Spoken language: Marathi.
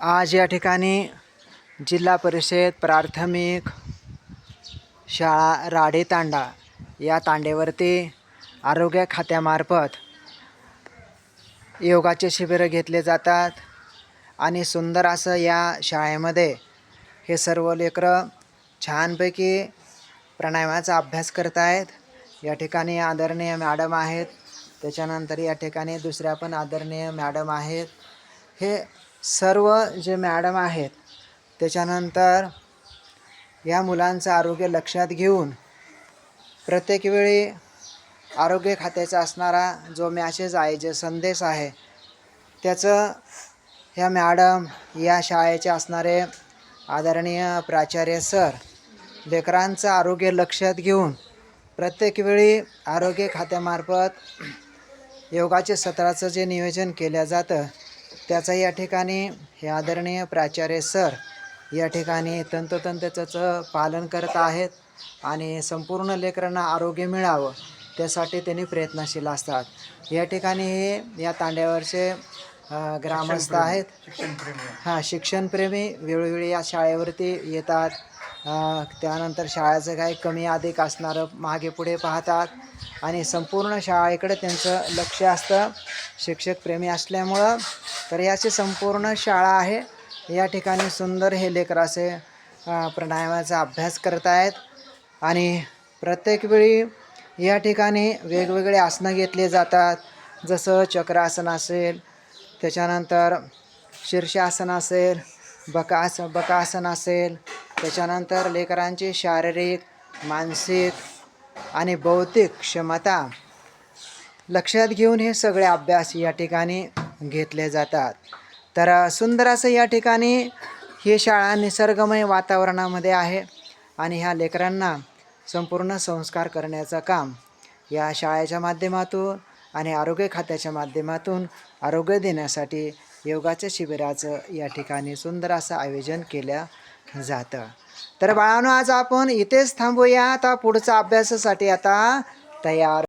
आज या ठिकाणी जिल्हा परिषद प्राथमिक शाळा राडे तांडा या तांडेवरती आरोग्य खात्यामार्फत योगाचे शिबिरं घेतले जातात आणि सुंदर असं या शाळेमध्ये हे सर्व लेकरं छानपैकी प्राणायामाचा अभ्यास करत आहेत या ठिकाणी आदरणीय मॅडम आहेत. त्याच्यानंतर या ठिकाणी दुसऱ्या पण आदरणीय मॅडम आहेत. हे सर्व जे मॅडम आहेत त्याच्यानंतर या मुलांचं आरोग्य लक्षात घेऊन प्रत्येक वेळी आरोग्य खात्याचा असणारा जो मॅसेज आहे जे संदेश आहे त्याचं ह्या मॅडम या शाळेचे असणारे आदरणीय प्राचार्य सर लेकरांचं आरोग्य लक्षात घेऊन प्रत्येक वेळी आरोग्य खात्यामार्फत योगाचे सत्राचं जे नियोजन केलं जातं त्याचं या ठिकाणी हे आदरणीय प्राचार्य सर या ठिकाणी तंतोतंत त्याचं पालन करत आहेत आणि संपूर्ण लेकरांना आरोग्य मिळावं त्यासाठी त्यांनी प्रयत्नशील असतात. या ठिकाणी हे या तांड्यावरचे ग्रामस्थ आहेत. हां शिक्षणप्रेमी वेळोवेळी या शाळेवरती येतात. त्यानंतर शाळेचं काही कमी अधिक असणारं मागे पुढे पाहतात. आणि संपूर्ण शाळेकडे त्यांचं लक्ष असतं. शिक्षकप्रेमी असल्यामुळं तर याची संपूर्ण शाळा आहे. या ठिकाणी सुंदर हे लेकर असे प्राणायामाचा अभ्यास करत आहेत. आणि प्रत्येक वेळी या ठिकाणी वेगवेगळे आसनं घेतले जातात. जसं चक्रासन असेल त्याच्यानंतर शीर्षासन असेल बकास बकासन असेल त्याच्यानंतर लेकरांची शारीरिक मानसिक आणि बौद्धिक क्षमता लक्षात घेऊन हे सगळे अभ्यास या ठिकाणी घेतले जातात. तर सुंदर असं या ठिकाणी ही शाळा निसर्गमय वातावरणामध्ये आहे आणि ह्या लेकरांना संपूर्ण संस्कार करण्याचं काम या शाळेच्या माध्यमातून आणि आरोग्य खात्याच्या माध्यमातून आरोग्य देण्यासाठी योगाच्या शिबिराचं या ठिकाणी सुंदर असं आयोजन केलं जातं. तर बाळांनो आज आपण इथेच थांबूया आता पुढचा अभ्यासासाठी आता तयार